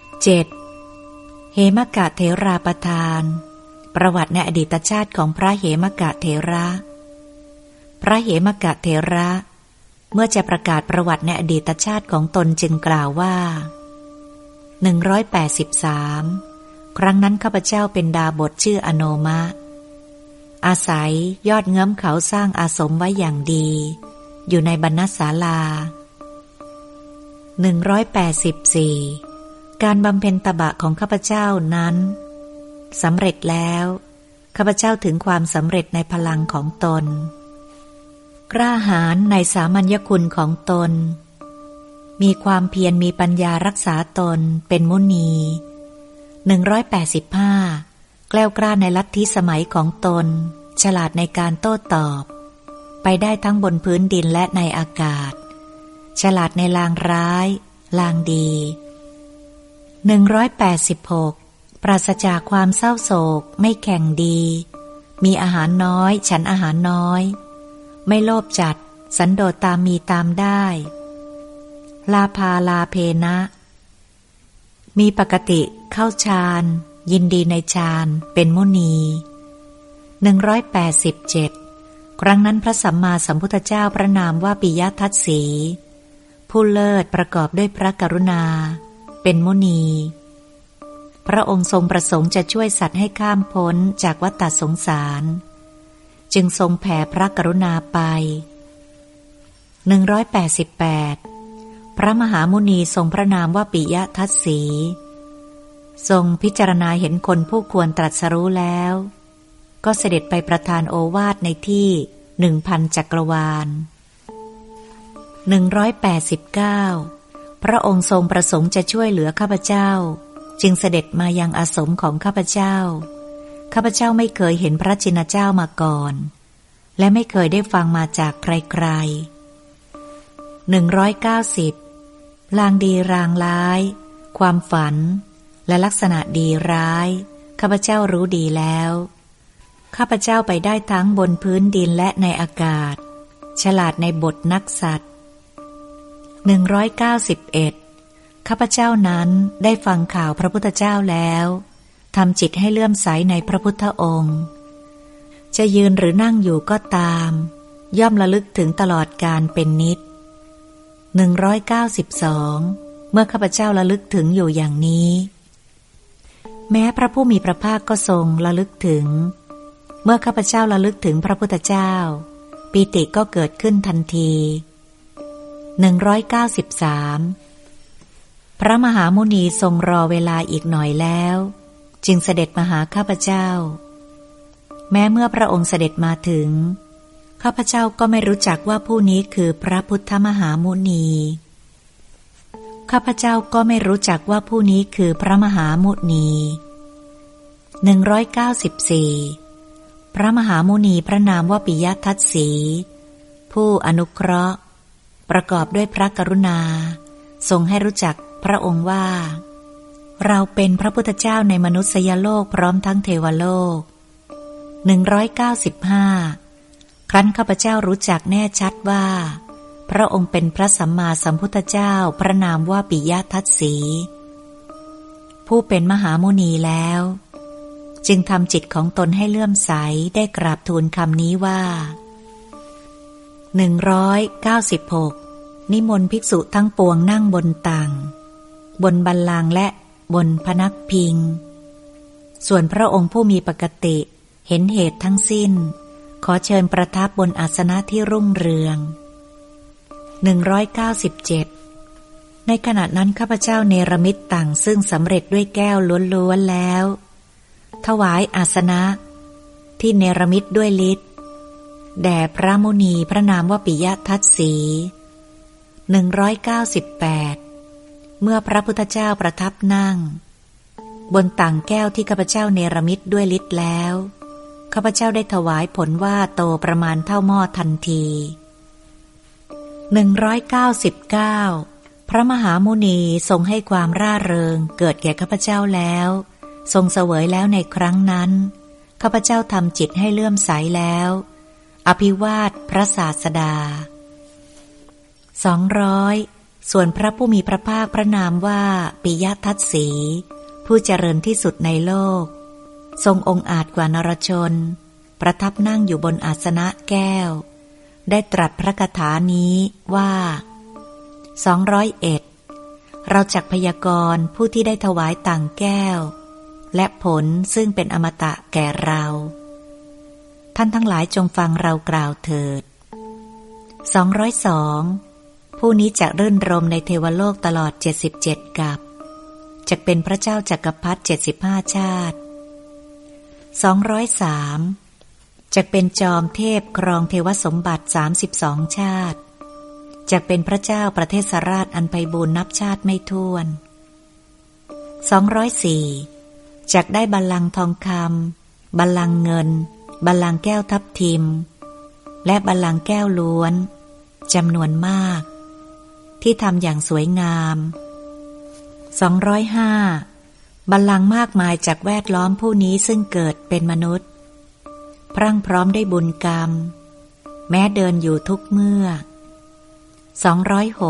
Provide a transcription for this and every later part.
7. เหมกะเถราประทาน ประวัติในอดีตชาติของพระเหมกะเถระ พระเหมกะเถระ เมื่อจะประกาศประวัติในอดีตชาติของตนจึงกล่าวว่า 183 ครั้งนั้นข้าพเจ้าเป็นดาบทชื่ออโนมะ อาศัยยอดเงื้อมเขาสร้างอาสมไว้อย่างดี อยู่ในบรรณศาลา 184 การบำเพ็ญตบะของข้าพเจ้านั้นสำเร็จแล้ว ข้าพเจ้าถึงความสำเร็จในพลังของตน กล้าหาญในสามัญญคุณของตน มีความเพียรมีปัญญารักษาตนเป็นมุนี 185 แกล้วกล้าในลัทธิสมัยของตน ฉลาดในการโต้ตอบ ไปได้ทั้งบนพื้นดินและในอากาศ ฉลาดในลางร้าย ลางดี 186 ปราศจากความเศร้าโศก ไม่แข่งดี มีอาหารน้อย ฉันอาหารน้อย ไม่โลภจัด สันโดษตามมีตามได้ ลาพาลาเพนะ มีปกติเข้าฌาน ยินดีในฌานเป็นมุนี187 ครั้งนั้นพระสัมมาสัมพุทธเจ้าพระนามว่าปิยทัตสี ผู้เลิศประกอบด้วยพระกรุณา เป็นมุนี พระองค์ทรงประสงค์จะช่วยสัตว์ให้ข้ามพ้นจากวัฏสงสาร จึงทรงแผ่พระกรุณาไป 188 พระมหามุนีทรงพระนามว่าปิยทัตสี ทรงพิจารณาเห็นคนผู้ควรตรัสรู้แล้ว ก็เสด็จไปประทานโอวาทในที่หนึ่งพันจักรวาล189 พระองค์ทรงประสงค์จะช่วยเหลือข้าพเจ้า จึงเสด็จมายังอาสมของข้าพเจ้า ข้าพเจ้าไม่เคยเห็นพระจินเจ้ามาก่อน และไม่เคยได้ฟังมาจากใครๆ190ลางดีรางร้าย ความฝัน และลักษณะดีร้าย ข้าพเจ้ารู้ดีแล้ว ข้าพเจ้าไปได้ทั้งบนพื้นดินและในอากาศ ฉลาดในบทนักสัตว์ 191ข้าพเจ้านั้นได้ฟังข่าวพระพุทธเจ้าแล้วทำจิตให้เลื่อมใสในพระพุทธองค์ จะยืนหรือนั่งอยู่ก็ตาม ย่อมระลึกถึงตลอดการเป็นนิด 192 เมื่อข้าพเจ้าระลึกถึงอยู่อย่างนี้ แม้พระผู้มีพระภาคก็ทรงระลึกถึง เมื่อข้าพเจ้าระลึกถึงพระพุทธเจ้าปีติก็เกิดขึ้นทันที 193 พระมหามุนีทรงรอเวลาอีกหน่อยแล้ว จึงเสด็จมาหาข้าพเจ้า แม้เมื่อพระองค์เสด็จมาถึง ข้าพเจ้าก็ไม่รู้จักว่าผู้นี้คือพระพุทธมหามุนี ข้าพเจ้าก็ไม่รู้จักว่าผู้นี้คือพระมหามุนี194 พระมหามุนีพระนามว่าปิยทัตสี ผู้อนุเคราะห์ ประกอบด้วยพระกรุณา ทรงให้รู้จักพระองค์ว่า เราเป็นพระพุทธเจ้าในมนุษยโลกพร้อมทั้งเทวโลก 195 ครั้นข้าพเจ้ารู้จักแน่ชัดว่า พระองค์เป็นพระสัมมาสัมพุทธเจ้าพระนามว่าปิยทัตสี ผู้เป็นมหามุนีแล้ว จึงทำจิตของตนให้เลื่อมใสได้กราบทูลคำนี้ว่า 196 นิมนต์ภิกษุทั้งปวงนั่งบนตังบนบันลังและบนพนักพิง ส่วนพระองค์ผู้มีปกติ เห็นเหตุทั้งสิ้น ขอเชิญประทับบนอาสนะที่รุ่งเรือง 197 ในขณะนั้นข้าพเจ้าเนรมิตต่างซึ่งสำเร็จด้วยแก้วล้วนๆแล้ว ถวายอาสนะ ที่เนรมิตด้วยฤทธิ แด่พระมุนีพระนามว่าปิยทัตสีหนึ่งร้อยเก้าสิบแปดเมื่อพระพุทธเจ้าประทับนั่ง บนต่างแก้วที่ข้าพเจ้าเนรมิตด้วยฤทธิ์แล้วข้าพเจ้าได้ถวายผลว่าโตประมาณเท่าหม้อทันทีหนึ่งร้อยเก้าสิบเก้าพระมหามุนีทรงให้ความร่าเริงเกิดแก่ข้าพเจ้าแล้ว ทรงเสวยแล้วในครั้งนั้นข้าพเจ้าทำจิตให้เลื่อมใสแล้ว อภิวาทพระศาสดาสองร้อยส่วนพระผู้มีพระภาคพระนามว่าปิยทัตสี ผู้เจริญที่สุดในโลก ทรงองค์อาจกว่านรชน ประทับนั่งอยู่บนอาสนะแก้ว ได้ตรัสพระคาถานี้ว่าสองร้อยเอ็ดเราจักพยากรณ์ผู้ที่ได้ถวายต่างแก้ว และผลซึ่งเป็นอมตะแก่เรา ท่านทั้งหลายจงฟังเรากล่าวเถิดสองร้อยสองผู้นี้จะรื่นรมในเทวโลกตลอดเจ็ดสิบเจ็ดกับ จะเป็นพระเจ้าจักรพรรดิเจ็ดสิบห้าชาติสองร้อยสามจะเป็นจอมเทพครองเทวสมบัติสามสิบสองชาติ จะเป็นพระเจ้าประเทศสราชอันไพบูรนับชาติไม่ท้วนสองร้อยสี่จากได้บัลลังก์ทองคำบัลลังก์เงิน บัลลังก์แก้วทับทิม และบัลลังก์แก้วล้วนจำนวนมาก ที่ทำอย่างสวยงามสองร้อยห้าบัลลังก์มากมายจากแวดล้อมผู้นี้ซึ่งเกิดเป็นมนุษย์ พรั่งพร้อมได้บุญกรรม แม้เดินอยู่ทุกเมื่อ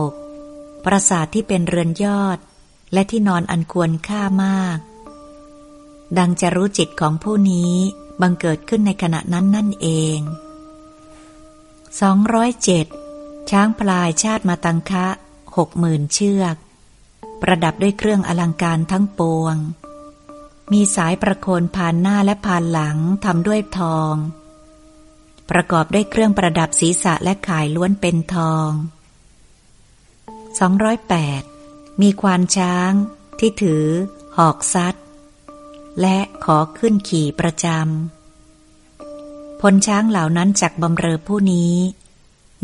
206 ปราสาทที่เป็นเรือนยอดและที่นอนอันควรค่ามาก ดังจะรู้จิตของผู้นี้ บังเกิดขึ้นในขณะนั้นนั่นเอง 207 ช้างพลายชาติมาตังคะหกหมื่นเชือก ประดับด้วยเครื่องอลังการทั้งปวง มีสายประโคนผ่านหน้าและผ่านหลังทำด้วยทอง ประกอบด้วยเครื่องประดับศีรษะและขายล้วนเป็นทอง 208 มีควานช้างที่ถือ หอกซัด และขอขึ้นขี่ประจำ ผลช้างเหล่านั้นจากบำเรอผู้นี้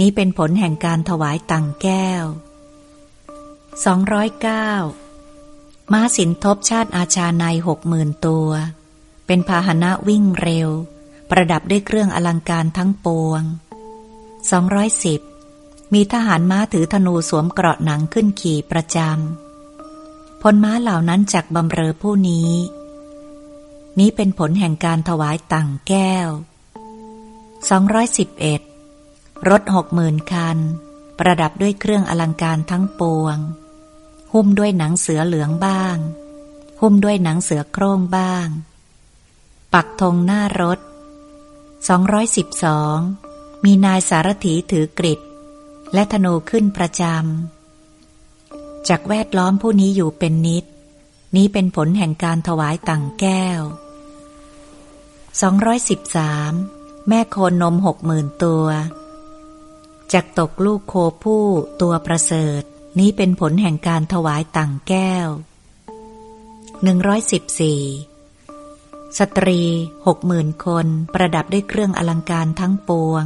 นี้เป็นผลแห่งการถวายตังแก้ว 209 ม้าสินทบชาติอาชาในหกหมื่นตัว เป็นพาหนะวิ่งเร็ว ประดับด้วยเครื่องอลังการทั้งปวง 210 มีทหารม้าถือธนูสวมเกราะหนังขึ้นขี่ประจำพลม้าเหล่านั้นจากบำเรอผู้นี้ นี้เป็นผลแห่งการถวายต่างแก้ว 211 รถหกหมื่นคัน ประดับด้วยเครื่องอลังการทั้งปวง หุ้มด้วยหนังเสือเหลืองบ้าง หุ้มด้วยหนังเสือโคร่งบ้าง ปักธงหน้ารถ 212 มีนายสารถีถือกริดและธนูขึ้นประจำจากแวดล้อมผู้นี้อยู่เป็นนิด นี้เป็นผลแห่งการถวายต่างแก้ว 213 แม่โคนนมหกหมื่นตัวจากตกลูกโคผู้ตัวประเสริฐ นี้เป็นผลแห่งการถวายต่างแก้ว 114 สตรีหกหมื่นคนประดับด้วยเครื่องอลังการทั้งปวง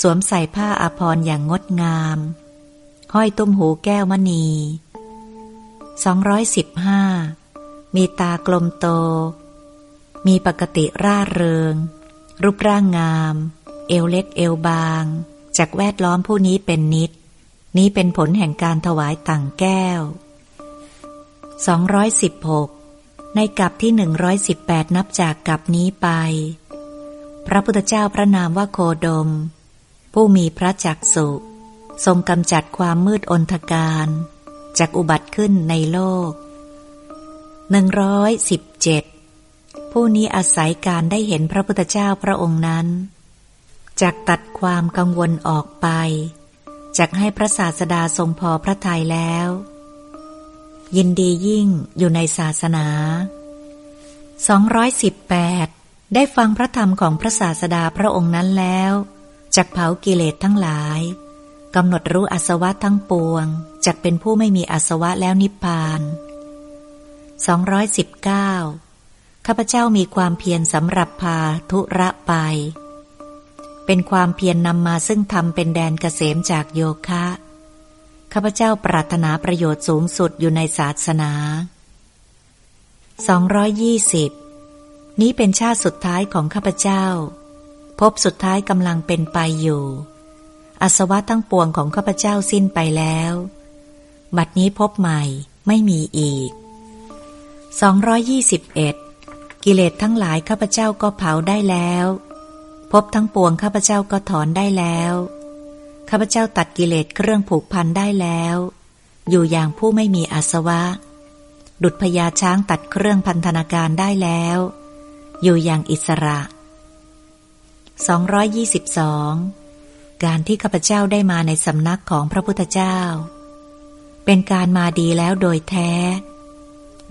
สวมใส่ผ้าอาภรณ์อย่างงดงาม ห้อยตุ้มหูแก้วมณี 215 มีตากลมโต มีปกติร่าเริง รูปร่างงาม เอวเล็กเอวบาง จากแวดล้อมผู้นี้เป็นนิด นี้เป็นผลแห่งการถวายต่างแก้ว 216 ในกับที่ 118 นับจากกับนี้ไป พระพุทธเจ้าพระนามว่าโคดม ผู้มีพระจักสุ ทรงกำจัดความมืดอนทการจากอุบัติขึ้นในโลก 117 ผู้นี้อาศัยการได้เห็นพระพุทธเจ้าพระองค์นั้นจากตัดความกังวลออกไปจากให้พระศาสดาทรงพอพระทัยแล้ว ยินดียิ่งอยู่ในศาสนา 218 ได้ฟังพระธรรมของพระศาสดาพระองค์นั้นแล้วจักเผากิเลสทั้งหลายกำหนดรู้อสวะทั้งปวงจักเป็นผู้ไม่มีอสวะแล้วนิพพาน 219 ข้าพเจ้ามีความเพียรสำหรับพาทุระไป เป็นความเพียรนนำมาซึ่งทำเป็นแดนเกษมจากโยคะ ข้าพเจ้าปรารถนาประโยชน์สูงสุดอยู่ในศาสนา 220 นี้เป็นชาติสุดท้ายของข้าพเจ้า พบสุดท้ายกำลังเป็นไปอยู่ อาสวะทั้งปวงของข้าพเจ้าสิ้นไปแล้ว บัดนี้พบใหม่ไม่มีอีก 221 กิเลสทั้งหลายข้าพเจ้าก็เผาได้แล้วพบทั้งปวงข้าพเจ้าก็ถอนได้แล้วข้าพเจ้าตัดกิเลสเครื่องผูกพันได้แล้ว อยู่อย่างผู้ไม่มีอาสวะ ดุดพญาช้างตัดเครื่องพันธนาการได้แล้ว อยู่อย่างอิสระ 222 การที่ข้าพเจ้าได้มาในสำนักของพระพุทธเจ้า เป็นการมาดีแล้วโดยแท้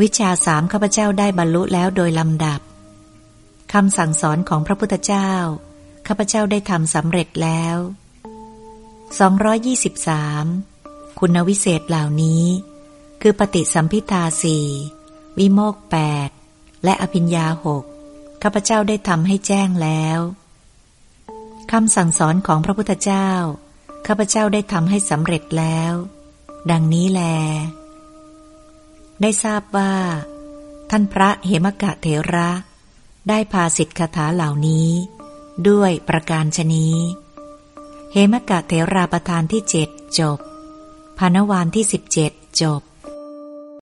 วิชาสามข้าพเจ้าได้บรรลุแล้วโดยลำดับคำสั่งสอนของพระพุทธเจ้า ข้าพเจ้าได้ทำสำเร็จแล้ว 223 คุณวิเศษเหล่านี้ คือปฏิสัมพิทาสี่วิโมกแปดและอภิญญาหกข้าพเจ้าได้ทำให้แจ้งแล้วคำสั่งสอนของพระพุทธเจ้า ข้าพเจ้าได้ทำให้สำเร็จแล้ว ดังนี้แล ได้ทราบว่า ท่านพระเหมกะเถระ ได้พาสิทธิคาถาเหล่านี้ ด้วยประการชนีเหมกะเถราประธานที่เจ็ดจบพานวานที่สิบเจ็ดจบ